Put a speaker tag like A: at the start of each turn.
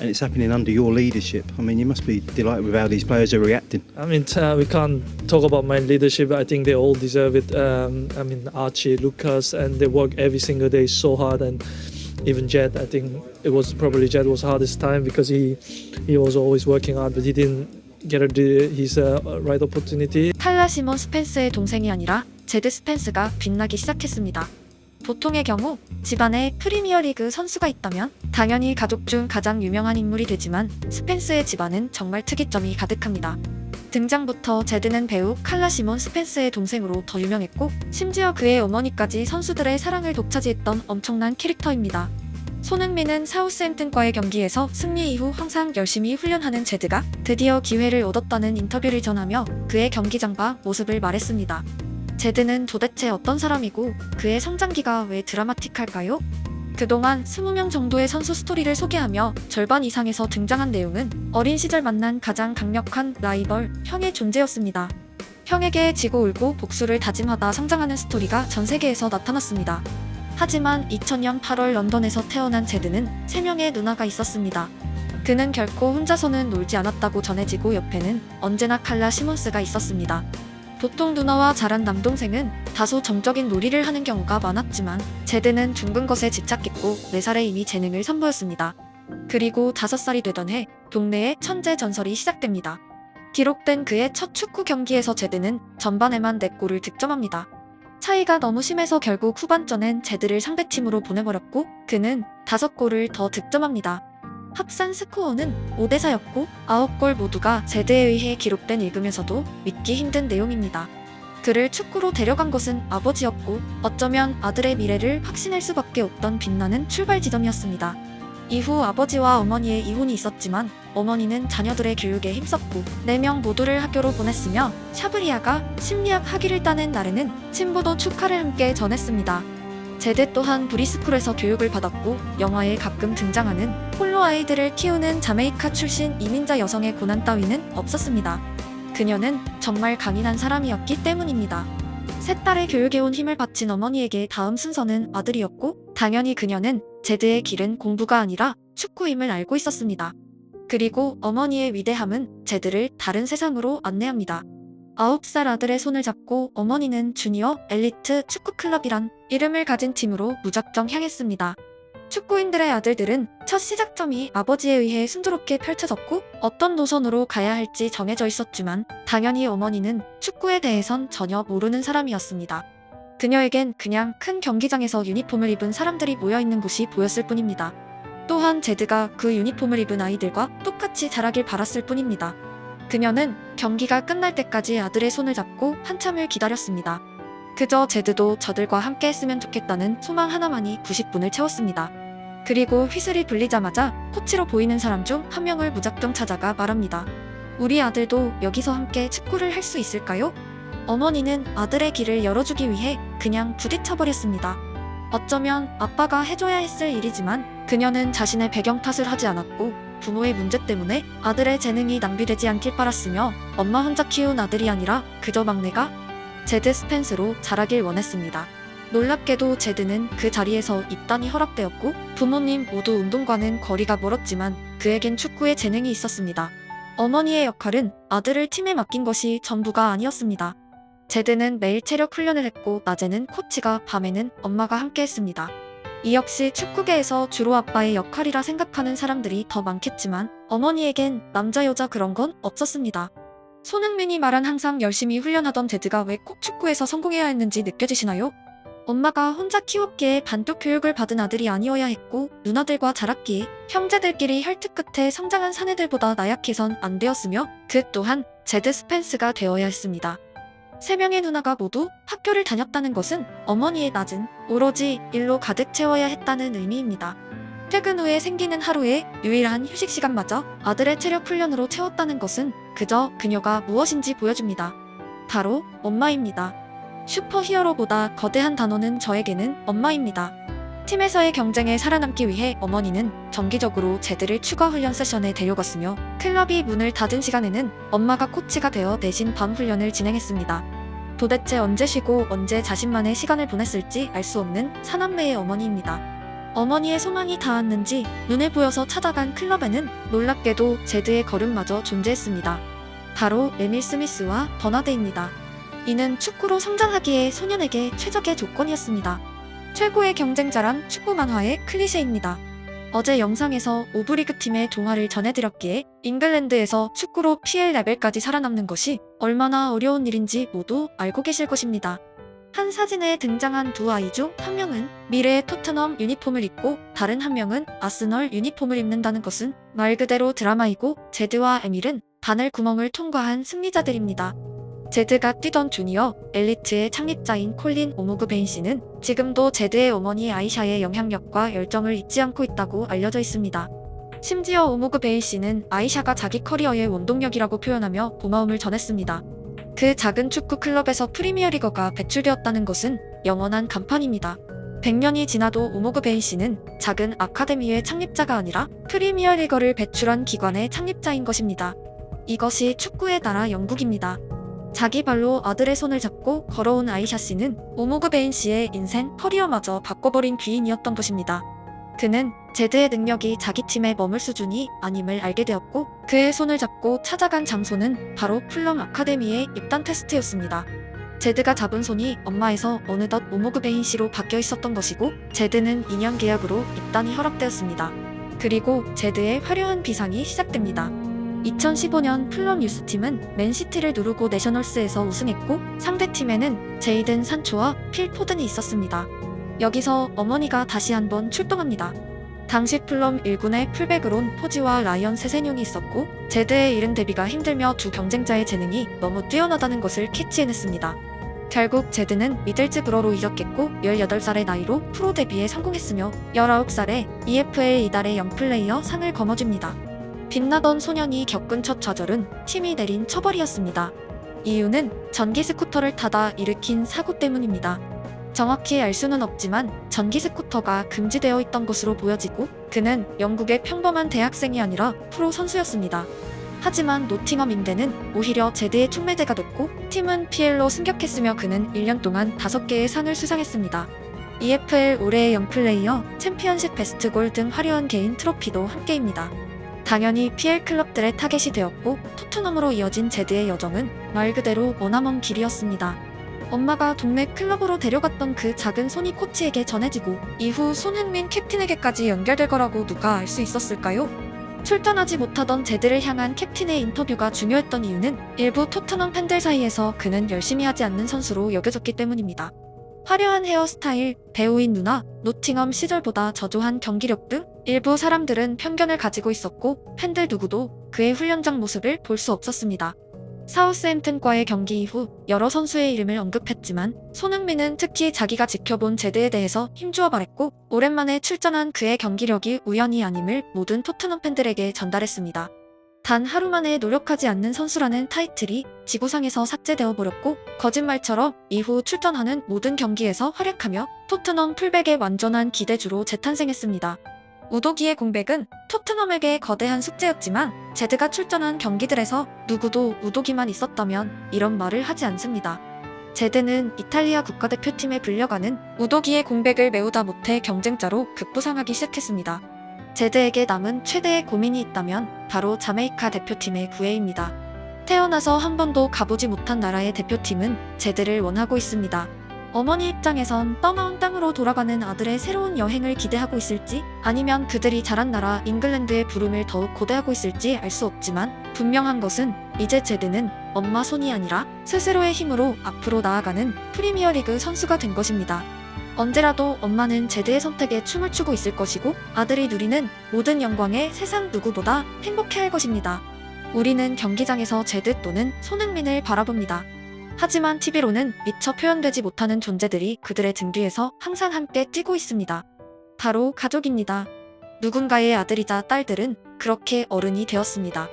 A: and it's happening under your leadership. I mean, you must be delighted with how these players are reacting.
B: I mean, uh, we can't talk about my leadership. I think they all deserve it. Um, I mean, Archie, Lucas, and they work every single day so hard. And even Jed, I think it was probably Jed was hardest time because he he was always working hard, but he didn't get a, his uh, right opportunity.
C: 칼라 시몬 스펜스의 동생이 아니라 제드 스펜스가 빛나기 시작했습니다. 보통의 경우 집안에 프리미어리그 선수가 있다면 당연히 가족 중 가장 유명한 인물이 되지만 스펜스의 집안은 정말 특이점이 가득합니다. 등장부터 제드는 배우 칼라 시몬 스펜스의 동생으로 더 유명했고 심지어 그의 어머니까지 선수들의 사랑을 독차지했던 엄청난 캐릭터입니다. 손흥민은 사우스햄튼과의 경기에서 승리 이후 항상 열심히 훈련하는 제드가 드디어 기회를 얻었다는 인터뷰를 전하며 그의 경기장과 모습을 말했습니다. 제드는 도대체 어떤 사람이고 그의 성장기가 왜 드라마틱할까요? 그동안 20명 정도의 선수 스토리를 소개하며 절반 이상에서 등장한 내용은 어린 시절 만난 가장 강력한 라이벌, 형의 존재였습니다. 형에게 지고 울고 복수를 다짐하다 성장하는 스토리가 전 세계에서 나타났습니다. 하지만 2000년 8월 런던에서 태어난 제드는 3명의 누나가 있었습니다. 그는 결코 혼자서는 놀지 않았다고 전해지고 옆에는 언제나 칼라 시몬스가 있었습니다. 보통 누나와 자란 남동생은 다소 정적인 놀이를 하는 경우가 많았지만 제드는 둥근 것에 집착했고 4살에 이미 재능을 선보였습니다. 그리고 5살이 되던 해 동네의 천재 전설이 시작됩니다. 기록된 그의 첫 축구 경기에서 제드는 전반에만 4골을 득점합니다. 차이가 너무 심해서 결국 후반전엔 제드를 상대팀으로 보내버렸고 그는 5골을 더 득점합니다. 합산 스코어는 5대4였고 9골 모두가 제드에 의해 기록된 읽으면서도 믿기 힘든 내용입니다. 그를 축구로 데려간 것은 아버지였고 어쩌면 아들의 미래를 확신할 수밖에 없던 빛나는 출발 지점이었습니다. 이후 아버지와 어머니의 이혼이 있었지만 어머니는 자녀들의 교육에 힘썼고 4명 모두를 학교로 보냈으며 샤브리아가 심리학 학위를 따낸 날에는 친부도 축하를 함께 전했습니다. 제드 또한 브리스쿨에서 교육을 받았고 영화에 가끔 등장하는 홀로 아이들을 키우는 자메이카 출신 이민자 여성의 고난 따위는 없었습니다. 그녀는 정말 강인한 사람이었기 때문입니다. 세 딸의 교육에 온 힘을 바친 어머니에게 다음 순서는 아들이었고 당연히 그녀는 제드의 길은 공부가 아니라 축구임을 알고 있었습니다. 그리고 어머니의 위대함은 제드를 다른 세상으로 안내합니다. 9살 아들의 손을 잡고 어머니는 주니어 엘리트 축구클럽이란 이름을 가진 팀으로 무작정 향했습니다. 축구인들의 아들들은 첫 시작점이 아버지에 의해 순조롭게 펼쳐졌고 어떤 노선으로 가야 할지 정해져 있었지만 당연히 어머니는 축구에 대해선 전혀 모르는 사람이었습니다. 그녀에겐 그냥 큰 경기장에서 유니폼을 입은 사람들이 모여있는 곳이 보였을 뿐입니다. 또한 제드가 그 유니폼을 입은 아이들과 똑같이 자라길 바랐을 뿐입니다. 그녀는 경기가 끝날 때까지 아들의 손을 잡고 한참을 기다렸습니다. 그저 제드도 저들과 함께 했으면 좋겠다는 소망 하나만이 90분을 채웠습니다. 그리고 휘슬이 불리자마자 코치로 보이는 사람 중 한 명을 무작정 찾아가 말합니다. 우리 아들도 여기서 함께 축구를 할 수 있을까요? 어머니는 아들의 길을 열어주기 위해 그냥 부딪혀버렸습니다. 어쩌면 아빠가 해줘야 했을 일이지만 그녀는 자신의 배경 탓을 하지 않았고 부모의 문제 때문에 아들의 재능이 낭비되지 않길 바랐으며 엄마 혼자 키운 아들이 아니라 그저 막내가 제드 스펜스로 자라길 원했습니다. 놀랍게도 제드는 그 자리에서 입단이 허락되었고 부모님 모두 운동과는 거리가 멀었지만 그에겐 축구에 재능이 있었습니다. 어머니의 역할은 아들을 팀에 맡긴 것이 전부가 아니었습니다. 제드는 매일 체력 훈련을 했고 낮에는 코치가 밤에는 엄마가 함께 했습니다. 이 역시 축구계에서 주로 아빠의 역할이라 생각하는 사람들이 더 많겠지만 어머니에겐 남자 여자 그런 건 없었습니다. 손흥민이 말한 항상 열심히 훈련하던 제드가 왜 꼭 축구에서 성공해야 했는지 느껴지시나요? 엄마가 혼자 키웠기에 반쪽 교육을 받은 아들이 아니어야 했고 누나들과 자랐기에 형제들끼리 혈투 끝에 성장한 사내들보다 나약해선 안 되었으며 그 또한 제드 스펜스가 되어야 했습니다. 세 명의 누나가 모두 학교를 다녔다는 것은 어머니의 낮은 오로지 일로 가득 채워야 했다는 의미입니다. 퇴근 후에 생기는 하루의 유일한 휴식 시간마저 아들의 체력 훈련으로 채웠다는 것은 그저 그녀가 무엇인지 보여줍니다. 바로 엄마입니다. 슈퍼히어로보다 거대한 단어는 저에게는 엄마입니다. 팀에서의 경쟁에 살아남기 위해 어머니는 정기적으로 제드를 추가 훈련 세션에 데려갔으며 클럽이 문을 닫은 시간에는 엄마가 코치가 되어 대신 밤 훈련을 진행했습니다. 도대체 언제 쉬고 언제 자신만의 시간을 보냈을지 알 수 없는 사남매의 어머니입니다. 어머니의 소망이 닿았는지 눈에 보여서 찾아간 클럽에는 놀랍게도 제드의 걸음마저 존재했습니다. 바로 에밀 스미스와 버나드입니다. 이는 축구로 성장하기에 소년에게 최적의 조건이었습니다. 최고의 경쟁자란 축구 만화의 클리셰입니다. 어제 영상에서 오브리그 팀의 동화를 전해드렸기에 잉글랜드에서 축구로 PL 레벨까지 살아남는 것이 얼마나 어려운 일인지 모두 알고 계실 것입니다. 한 사진에 등장한 두 아이 중 한 명은 미래의 토트넘 유니폼을 입고 다른 한 명은 아스널 유니폼을 입는다는 것은 말 그대로 드라마이고 제드와 에밀은 바늘 구멍을 통과한 승리자들입니다. 제드가 뛰던 주니어 엘리트의 창립자인 콜린 오모그 베인 씨는 지금도 제드의 어머니 아이샤의 영향력과 열정을 잊지 않고 있다고 알려져 있습니다. 심지어 오모그 베인 씨는 아이샤가 자기 커리어의 원동력이라고 표현하며 고마움을 전했습니다. 그 작은 축구 클럽에서 프리미어리거가 배출되었다는 것은 영원한 간판입니다. 100년이 지나도 오모그 베인 씨는 작은 아카데미의 창립자가 아니라 프리미어리거를 배출한 기관의 창립자인 것입니다. 이것이 축구의 나라 영국입니다. 자기 발로 아들의 손을 잡고 걸어온 아이샤 씨는 오모그 베인 씨의 인생 커리어마저 바꿔버린 귀인이었던 것입니다. 그는 제드의 능력이 자기 팀에 머물 수준이 아님을 알게 되었고 그의 손을 잡고 찾아간 장소는 바로 풀럼 아카데미의 입단 테스트였습니다. 제드가 잡은 손이 엄마에서 어느덧 오모그 베인 씨로 바뀌어 있었던 것이고 제드는 2년 계약으로 입단이 허락되었습니다. 그리고 제드의 화려한 비상이 시작됩니다. 2015년 플럼 유스팀은 맨시티를 누르고 내셔널스에서 우승했고 상대팀에는 제이든 산초와 필 포든이 있었습니다. 여기서 어머니가 다시 한번 출동합니다. 당시 플럼 1군의 풀백으론 포지와 라이언 세세뇽이 있었고 제드의 이른 데뷔가 힘들며 두 경쟁자의 재능이 너무 뛰어나다는 것을 캐치해냈습니다. 결국 제드는 미들즈브러로 이적했고 18살의 나이로 프로 데뷔에 성공했으며 19살에 EFL 이달의 영플레이어 상을 거머쥡니다. 빛나던 소년이 겪은 첫 좌절은 팀이 내린 처벌이었습니다. 이유는 전기 스쿠터를 타다 일으킨 사고 때문입니다. 정확히 알 수는 없지만 전기 스쿠터가 금지되어 있던 것으로 보여지고 그는 영국의 평범한 대학생이 아니라 프로 선수였습니다. 하지만 노팅엄 임대는 오히려 제드의 촉매제가 됐고 팀은 PL로 승격했으며 그는 1년 동안 5개의 상을 수상했습니다. EFL 올해의 영플레이어, 챔피언십 베스트골 등 화려한 개인 트로피도 함께입니다. 당연히 PL 클럽들의 타겟이 되었고 토트넘으로 이어진 제드의 여정은 말 그대로 머나먼 길이었습니다. 엄마가 동네 클럽으로 데려갔던 그 작은 손이 코치에게 전해지고 이후 손흥민 캡틴에게까지 연결될 거라고 누가 알 수 있었을까요? 출전하지 못하던 제드를 향한 캡틴의 인터뷰가 중요했던 이유는 일부 토트넘 팬들 사이에서 그는 열심히 하지 않는 선수로 여겨졌기 때문입니다. 화려한 헤어스타일, 배우인 누나, 노팅엄 시절보다 저조한 경기력 등 일부 사람들은 편견을 가지고 있었고 팬들 누구도 그의 훈련장 모습을 볼 수 없었습니다. 사우스햄튼과의 경기 이후 여러 선수의 이름을 언급했지만 손흥민은 특히 자기가 지켜본 제드에 대해서 힘주어 말했고 오랜만에 출전한 그의 경기력이 우연이 아님을 모든 토트넘 팬들에게 전달했습니다. 단 하루 만에 노력하지 않는 선수라는 타이틀이 지구상에서 삭제되어 버렸고 거짓말처럼 이후 출전하는 모든 경기에서 활약하며 토트넘 풀백의 완전한 기대주로 재탄생했습니다. 우도기의 공백은 토트넘에게 거대한 숙제였지만 제드가 출전한 경기들에서 누구도 우도기만 있었다면 이런 말을 하지 않습니다. 제드는 이탈리아 국가대표팀에 불려가는 우도기의 공백을 메우다 못해 경쟁자로 급부상하기 시작했습니다. 제드에게 남은 최대의 고민이 있다면 바로 자메이카 대표팀의 구애입니다. 태어나서 한 번도 가보지 못한 나라의 대표팀은 제드를 원하고 있습니다. 어머니 입장에선 떠나온 땅으로 돌아가는 아들의 새로운 여행을 기대하고 있을지 아니면 그들이 자란 나라 잉글랜드의 부름을 더욱 고대하고 있을지 알 수 없지만 분명한 것은 이제 제드는 엄마 손이 아니라 스스로의 힘으로 앞으로 나아가는 프리미어리그 선수가 된 것입니다. 언제라도 엄마는 제드의 선택에 춤을 추고 있을 것이고 아들이 누리는 모든 영광에 세상 누구보다 행복해할 것입니다. 우리는 경기장에서 제드 또는 손흥민을 바라봅니다. 하지만 TV로는 미처 표현되지 못하는 존재들이 그들의 등 뒤에서 항상 함께 뛰고 있습니다. 바로 가족입니다. 누군가의 아들이자 딸들은 그렇게 어른이 되었습니다.